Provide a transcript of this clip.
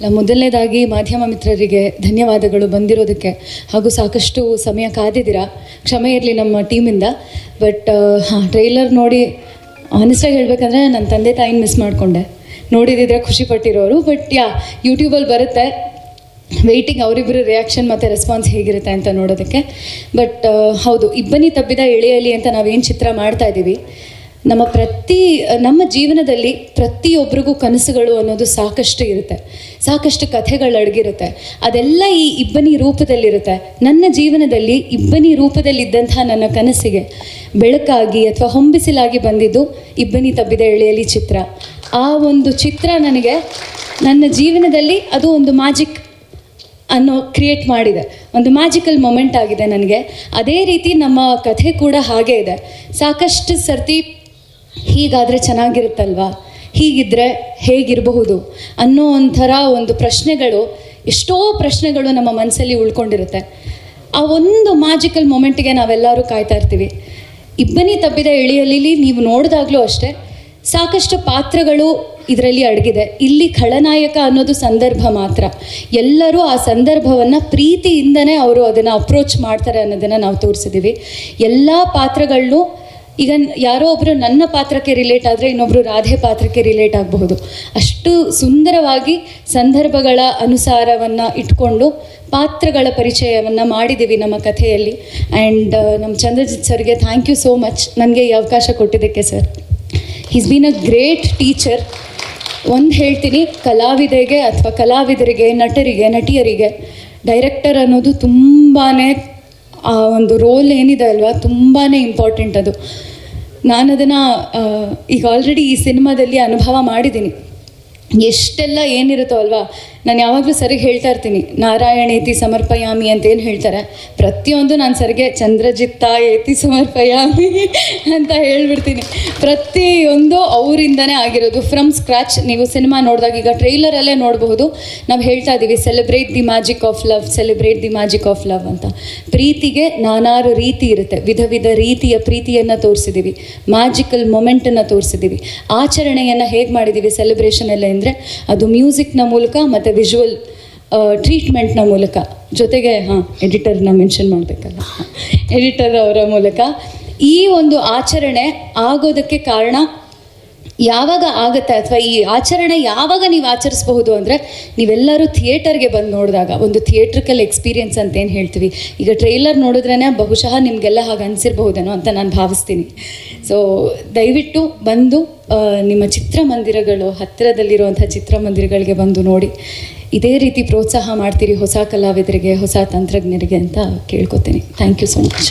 ಮೊದಲನೇದಾಗಿ ಮಾಧ್ಯಮ ಮಿತ್ರರಿಗೆ ಧನ್ಯವಾದಗಳು ಬಂದಿರೋದಕ್ಕೆ. ಹಾಗೂ ಸಾಕಷ್ಟು ಸಮಯ ಕಾದಿದ್ದೀರಾ? ಕ್ಷಮೆ ಇರಲಿ ನಮ್ಮ ಟೀಮಿಂದ. ಬಟ್ ಹಾಂ, ಟ್ರೈಲರ್ ನೋಡಿ ಆನೆಸ್ಟಾಗಿ ಹೇಳಬೇಕಂದ್ರೆ ನನ್ನ ತಂದೆ ತಾಯಿನ ಮಿಸ್ ಮಾಡಿಕೊಂಡೆ. ನೋಡಿದಿದ್ರೆ ಖುಷಿ ಪಟ್ಟಿರೋರು. ಬಟ್, ಯಾ, ಯೂಟ್ಯೂಬಲ್ಲಿ ಬರುತ್ತೆ. ವೆಯ್ಟಿಂಗ್ ಅವರಿಬ್ಬರು ರಿಯಾಕ್ಷನ್ ಮತ್ತು ರೆಸ್ಪಾನ್ಸ್ ಹೇಗಿರುತ್ತೆ ಅಂತ ನೋಡೋದಕ್ಕೆ. ಬಟ್ ಹೌದು, ಇಬ್ಬನಿ ತಬ್ಬಿದ ಎಳೆಯಲಿ ಅಂತ ನಾವೇನು ಚಿತ್ರ ಮಾಡ್ತಾ ಇದ್ದೀವಿ. ನಮ್ಮ ಪ್ರತಿ, ನಮ್ಮ ಜೀವನದಲ್ಲಿ ಪ್ರತಿಯೊಬ್ಬರಿಗೂ ಕನಸುಗಳು ಅನ್ನೋದು ಸಾಕಷ್ಟು ಇರುತ್ತೆ. ಸಾಕಷ್ಟು ಕಥೆಗಳು ಅಡಗಿರುತ್ತೆ ಅದೆಲ್ಲ ಈ ಇಬ್ಬನಿ ರೂಪದಲ್ಲಿರುತ್ತೆ. ನನ್ನ ಜೀವನದಲ್ಲಿ ಇಬ್ಬನಿ ರೂಪದಲ್ಲಿದ್ದಂತಹ ನನ್ನ ಕನಸಿಗೆ ಬೆಳಕಾಗಿ ಅಥವಾ ಹೊಂಬಿಸಿಲಾಗಿ ಬಂದಿದ್ದು ಇಬ್ಬನಿ ತಬ್ಬಿದ ಎಳೆಯಲಿ ಚಿತ್ರ. ಆ ಒಂದು ಚಿತ್ರ ನನಗೆ ನನ್ನ ಜೀವನದಲ್ಲಿ ಅದು ಒಂದು ಮ್ಯಾಜಿಕ್ ಅನ್ನೋ ಕ್ರಿಯೇಟ್ ಮಾಡಿದೆ. ಒಂದು ಮ್ಯಾಜಿಕಲ್ ಮೊಮೆಂಟ್ ಆಗಿದೆ ನನಗೆ. ಅದೇ ರೀತಿ ನಮ್ಮ ಕಥೆ ಕೂಡ ಹಾಗೇ ಇದೆ. ಸಾಕಷ್ಟು ಸರ್ತಿ ಹೀಗಾದರೆ ಚೆನ್ನಾಗಿರುತ್ತಲ್ವಾ? ಹೀಗಿದ್ರೆ ಹೇಗಿರಬಹುದು? ಅನ್ನೋ ಒಂಥರ ಒಂದು ಪ್ರಶ್ನೆಗಳು, ಎಷ್ಟೋ ಪ್ರಶ್ನೆಗಳು ನಮ್ಮ ಮನಸ್ಸಲ್ಲಿ ಉಳ್ಕೊಂಡಿರುತ್ತೆ. ಆ ಒಂದು ಮ್ಯಾಜಿಕಲ್ ಮೊಮೆಂಟಿಗೆ ನಾವೆಲ್ಲರೂ ಕಾಯ್ತಾ ಇರ್ತೀವಿ. ಇಬ್ಬನಿ ತಬ್ಬಿದ ಇಳಿಯಲಿ ನೀವು ನೋಡಿದಾಗಲೂ ಅಷ್ಟೇ, ಸಾಕಷ್ಟು ಪಾತ್ರಗಳು ಇದರಲ್ಲಿ ಅಡಗಿದೆ. ಇಲ್ಲಿ ಖಳನಾಯಕ ಅನ್ನೋದು ಸಂದರ್ಭ ಮಾತ್ರ. ಎಲ್ಲರೂ ಆ ಸಂದರ್ಭವನ್ನು ಪ್ರೀತಿಯಿಂದನೇ ಅವರು ಅದನ್ನು ಅಪ್ರೋಚ್ ಮಾಡ್ತಾರೆ ಅನ್ನೋದನ್ನು ನಾವು ತೋರಿಸಿದ್ದೀವಿ. ಎಲ್ಲ ಪಾತ್ರಗಳನ್ನು ಈಗ ಯಾರೋ ಒಬ್ಬರು ನನ್ನ ಪಾತ್ರಕ್ಕೆ ರಿಲೇಟ್ ಆದರೆ ಇನ್ನೊಬ್ಬರು ರಾಧೆ ಪಾತ್ರಕ್ಕೆ ರಿಲೇಟ್ ಆಗಬಹುದು. ಅಷ್ಟು ಸುಂದರವಾಗಿ ಸಂದರ್ಭಗಳ ಅನುಸಾರವನ್ನು ಇಟ್ಕೊಂಡು ಪಾತ್ರಗಳ ಪರಿಚಯವನ್ನು ಮಾಡಿದ್ದೀವಿ ನಮ್ಮ ಕಥೆಯಲ್ಲಿ. ಆ್ಯಂಡ್ ನಮ್ಮ ಚಂದ್ರಜಿತ್ ಸರ್ಗೆ ಥ್ಯಾಂಕ್ ಯು ಸೋ ಮಚ್ ನನಗೆ ಈ ಅವಕಾಶ ಕೊಟ್ಟಿದ್ದಕ್ಕೆ sir is been a great teacher ಒಂದು ಹೇಳ್ತೀನಿ, ಕಲಾವಿದೆಗೆ ಅಥವಾ ಕಲಾವಿದರಿಗೆ, ನಟರಿಗೆ, ನಟಿಯರಿಗೆ ಡೈರೆಕ್ಟರ್ ಅನ್ನೋದು ತುಂಬಾ ಆ ಒಂದು ರೋಲ್ ಏನಿದೆ ಅಲ್ವಾ? ತುಂಬಾ ಇಂಪಾರ್ಟೆಂಟ್ ಅದು. ನಾನು ಅದನ್ನು ಈಗ ಆಲ್ರೆಡಿ ಈ ಸಿನಿಮಾದಲ್ಲಿ ಅನುಭವ ಮಾಡಿದ್ದೀನಿ. ಎಷ್ಟೆಲ್ಲ ಏನಿರುತ್ತೋ ಅಲ್ವಾ? ನಾನು ಯಾವಾಗಲೂ ಸರಿಗೆ ಹೇಳ್ತಾ ಇರ್ತೀನಿ, ನಾರಾಯಣೇತಿ ಸಮರ್ಪಯಾಮಿ ಅಂತ ಏನು ಹೇಳ್ತಾರೆ. ಪ್ರತಿಯೊಂದು ನಾನು ಸರಿಗೆ ಚಂದ್ರಜಿತ್ತ ಏತಿ ಸಮರ್ಪಯಾಮಿ ಅಂತ ಹೇಳ್ಬಿಡ್ತೀನಿ. ಪ್ರತಿಯೊಂದು ಅವರಿಂದನೇ ಆಗಿರೋದು. ಫ್ರಮ್ ಸ್ಕ್ರ್ಯಾಚ್ ನೀವು ಸಿನಿಮಾ ನೋಡಿದಾಗ ಈಗ ಟ್ರೈಲರಲ್ಲೇ ನೋಡಬಹುದು. ನಾವು ಹೇಳ್ತಾ ಇದ್ದೀವಿ celebrate the magic of love celebrate the magic of love ಅಂತ. ಪ್ರೀತಿಗೆ ನಾನಾರು ರೀತಿ ಇರುತ್ತೆ. ವಿಧ ವಿಧ ರೀತಿಯ ಪ್ರೀತಿಯನ್ನು ತೋರಿಸಿದ್ದೀವಿ ಮ್ಯಾಜಿಕಲ್ ಮೊಮೆಂಟನ್ನು ತೋರಿಸಿದ್ದೀವಿ ಆಚರಣೆಯನ್ನು ಹೇಗೆ ಮಾಡಿದ್ದೀವಿ ಸೆಲೆಬ್ರೇಷನ್ ಎಲ್ಲ ಅಂದರೆ, ಅದು ಮ್ಯೂಸಿಕ್ನ ಮೂಲಕ ಮತ್ತು ವಿಜುವಲ್ ಟ್ರೀಟ್ಮೆಂಟ್ನ ಮೂಲಕ. ಜೊತೆಗೆ, ಹಾಂ ಎಡಿಟರ್ನ ಮೆನ್ಷನ್ ಮಾಡಬೇಕಲ್ಲ. ಎಡಿಟರ್ ಅವರ ಮೂಲಕ ಈ ಒಂದು ಆಚರಣೆ ಆಗೋದಕ್ಕೆ ಕಾರಣ ಯಾವಾಗ ಆಗುತ್ತೆ ಅಥವಾ ಈ ಆಚರಣೆ ಯಾವಾಗ ನೀವು ಆಚರಿಸಬಹುದು ಅಂದರೆ ನೀವೆಲ್ಲರೂ ಥಿಯೇಟರ್ಗೆ ಬಂದು ನೋಡಿದಾಗ, ಒಂದು ಥಿಯೇಟ್ರಿಕಲ್ ಎಕ್ಸ್ಪೀರಿಯನ್ಸ್ ಅಂತ ಏನು ಹೇಳ್ತೀವಿ? ಈಗ ಟ್ರೈಲರ್ ನೋಡಿದ್ರೇ ಬಹುಶಃ ನಿಮಗೆಲ್ಲ ಹಾಗೆ ಅನಿಸಿರ್ಬಹುದೇನೋ ಅಂತ ನಾನು ಭಾವಿಸ್ತೀನಿ. ಸೊ ದಯವಿಟ್ಟು ಬಂದು ನಿಮ್ಮ ಚಿತ್ರಮಂದಿರಗಳು, ಹತ್ತಿರದಲ್ಲಿರುವಂಥ ಚಿತ್ರಮಂದಿರಗಳಿಗೆ ಬಂದು ನೋಡಿ. ಇದೇ ರೀತಿ ಪ್ರೋತ್ಸಾಹ ಮಾಡ್ತೀರಿ ಹೊಸ ಕಲಾವಿದರಿಗೆ, ಹೊಸ ತಂತ್ರಜ್ಞರಿಗೆ ಅಂತ ಕೇಳ್ಕೊತೀನಿ. Thank you so much